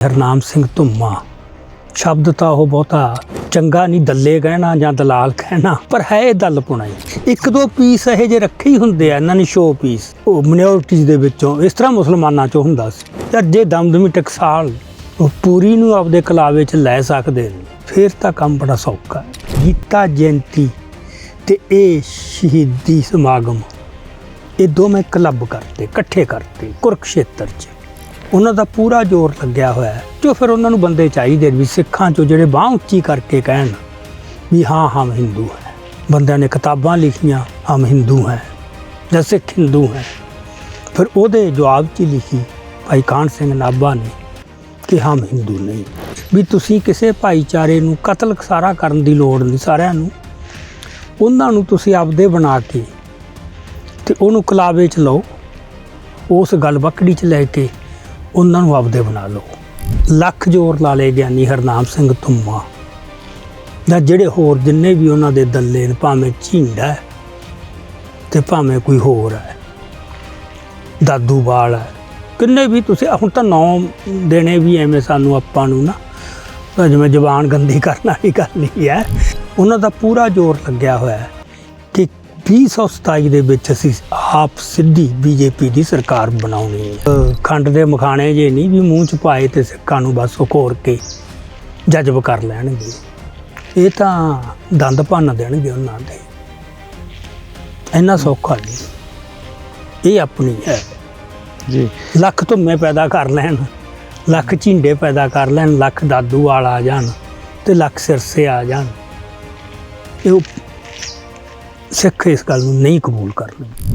ਹਰਨਾਮ ਸਿੰਘ ਧੁੰਮਾ। ਸ਼ਬਦ ਤਾਂ ਉਹ ਬਹੁਤਾ ਚੰਗਾ ਨਹੀਂ, ਦੱਲੇ ਕਹਿਣਾ ਜਾਂ ਦਲਾਲ ਕਹਿਣਾ, ਪਰ ਹੈ ਇਹ ਦਲਪੁਣਾ ਹੀ। ਇੱਕ ਦੋ ਪੀਸ ਇਹ ਜੇ ਰੱਖੇ ਹੀ ਹੁੰਦੇ ਆ, ਇਹਨਾਂ ਨੇ ਸ਼ੋ ਪੀਸ ਉਹ ਮਿਨੋਰਟੀਜ਼ ਦੇ ਵਿੱਚੋਂ ਇਸ ਤਰ੍ਹਾਂ ਮੁਸਲਮਾਨਾਂ ਚੋਂ ਹੁੰਦਾ ਸੀ। ਯਾਰ ਜੇ ਦਮਦਮੀ ਟਕਸਾਲ ਉਹ ਪੂਰੀ ਨੂੰ ਆਪਦੇ ਕਲਾਵੇ 'ਚ ਲੈ ਸਕਦੇ ਨੇ, ਫਿਰ ਤਾਂ ਕੰਮ ਬੜਾ ਸੌਖਾ ਗੀਤਾ ਜਯੰਤੀ ਤੇ ਇਹ ਸ਼ਹੀਦੀ ਸਮਾਗਮ, ਇਹ ਦੋਵੇਂ ਕਲੱਬ ਕਰਤੇ ਇਕੱਠੇ ਕਰਤੇ ਕੁਰਕਸ਼ੇਤਰ 'ਚ। ਉਹਨਾਂ ਦਾ ਪੂਰਾ ਜ਼ੋਰ ਲੱਗਿਆ ਹੋਇਆ ਹੈ ਜੋ ਫਿਰ ਉਹਨਾਂ ਨੂੰ ਬੰਦੇ ਚਾਹੀਦੇ ਨੇ ਵੀ ਸਿੱਖਾਂ 'ਚੋਂ ਜਿਹੜੇ ਬਾਂਹ ਉੱਚੀ ਕਰਕੇ ਕਹਿਣ ਵੀ ਹਾਂ, ਹਮ ਹਿੰਦੂ ਹੈ। ਬੰਦਿਆਂ ਨੇ ਕਿਤਾਬਾਂ ਲਿਖੀਆਂ, ਹਮ ਹਿੰਦੂ ਹੈ ਜਾਂ ਸਿੱਖ ਹਿੰਦੂ ਹੈ। ਫਿਰ ਉਹਦੇ ਜਵਾਬ 'ਚ ਲਿਖੀ ਭਾਈ ਕਾਨ ਸਿੰਘ ਨਾਭਾ ਨੇ ਕਿ ਹਮ ਹਿੰਦੂ ਨਹੀਂ। ਵੀ ਤੁਸੀਂ ਕਿਸੇ ਭਾਈਚਾਰੇ ਨੂੰ ਕਤਲ ਖਸਾਰਾ ਕਰਨ ਦੀ ਲੋੜ ਨਹੀਂ ਸਾਰਿਆਂ ਨੂੰ। ਉਹਨਾਂ ਨੂੰ ਤੁਸੀਂ ਆਪਦੇ ਬਣਾ ਕੇ ਤੇ ਉਹਨੂੰ ਕਲਾਵੇ 'ਚ ਲਓ, ਉਸ ਗੱਲ ਬੱਕੜੀ 'ਚ ਲੈ ਕੇ ਉਹਨਾਂ ਨੂੰ ਆਪਦੇ ਬਣਾ ਲਓ। ਲੱਖ ਜ਼ੋਰ ਲਾ ਲਏ ਗਿਆਨੀ ਹਰਨਾਮ ਸਿੰਘ ਧੁੰਮਾ। ਜਾਂ ਜਿਹੜੇ ਹੋਰ ਜਿੰਨੇ ਵੀ ਉਹਨਾਂ ਦੇ ਦੱਲੇ ਨੇ, ਭਾਵੇਂ ਝਿੰਡਾ ਹੈ ਤੇ ਭਾਵੇਂ ਕੋਈ ਹੋਰ ਹੈ। ਦਾਦੂ ਬਾਲ ਹੈ। ਕਿੰਨੇ ਵੀ ਤੁਸੀਂ ਹੁਣ ਤਾਂ ਨਾਂ ਦੇਣੇ ਵੀ ਐਵੇਂ ਸਾਨੂੰ ਆਪਾਂ ਨੂੰ ਨਾ ਤਾਂ ਜਿਵੇਂ ਜ਼ਬਾਨ ਗੰਦੀ ਕਰਨ ਵਾਲੀ ਗੱਲ ਨਹੀਂ ਹੈ। ਉਹਨਾਂ ਦਾ ਪੂਰਾ ਜ਼ੋਰ ਲੱਗਿਆ ਹੋਇਆ ਹੈ। 2027 ਦੇ ਵਿੱਚ ਅਸੀਂ ਆਪ ਸਿੱਧੀ ਬੀਜੇਪੀ ਦੀ ਸਰਕਾਰ ਬਣਾਉਣੀ ਹੈ। ਖੰਡ ਦੇ ਮਖਾਣੇ ਜੇ ਨਹੀਂ ਵੀ ਮੂੰਹ ਚ ਪਾਏ ਤੇ ਸਿੱਕਾਂ ਨੂੰ ਬਸ ਉਕੋਰ ਕੇ ਜਜ਼ਬ ਕਰ ਲੈਣਗੇ। ਇਹ ਤਾਂ ਦੰਦ ਭੰਨ ਦੇਣਗੇ ਉਹਨਾਂ ਦੇ। ਇੰਨਾ ਸੌਖਾ ਨਹੀਂ। ਇਹ ਆਪਣੀ ਹੈ। ਜੀ। ਲੱਖ ਧੁੰਮੇ ਪੈਦਾ ਕਰ ਲੈਣ ਲੱਖ ਝਿੰਡੇ ਪੈਦਾ ਕਰ ਲੈਣ ਲੱਖ ਦਾਦੂ ਵਾਲ ਆ ਜਾਣ ਤੇ ਲੱਖ ਸਿਰਸੇ ਆ ਜਾਣ। ਇਹ ਸਿੱਖ ਇਸ ਗੱਲ ਨੂੰ ਨਹੀਂ ਕਬੂਲ ਕਰਨਗੇ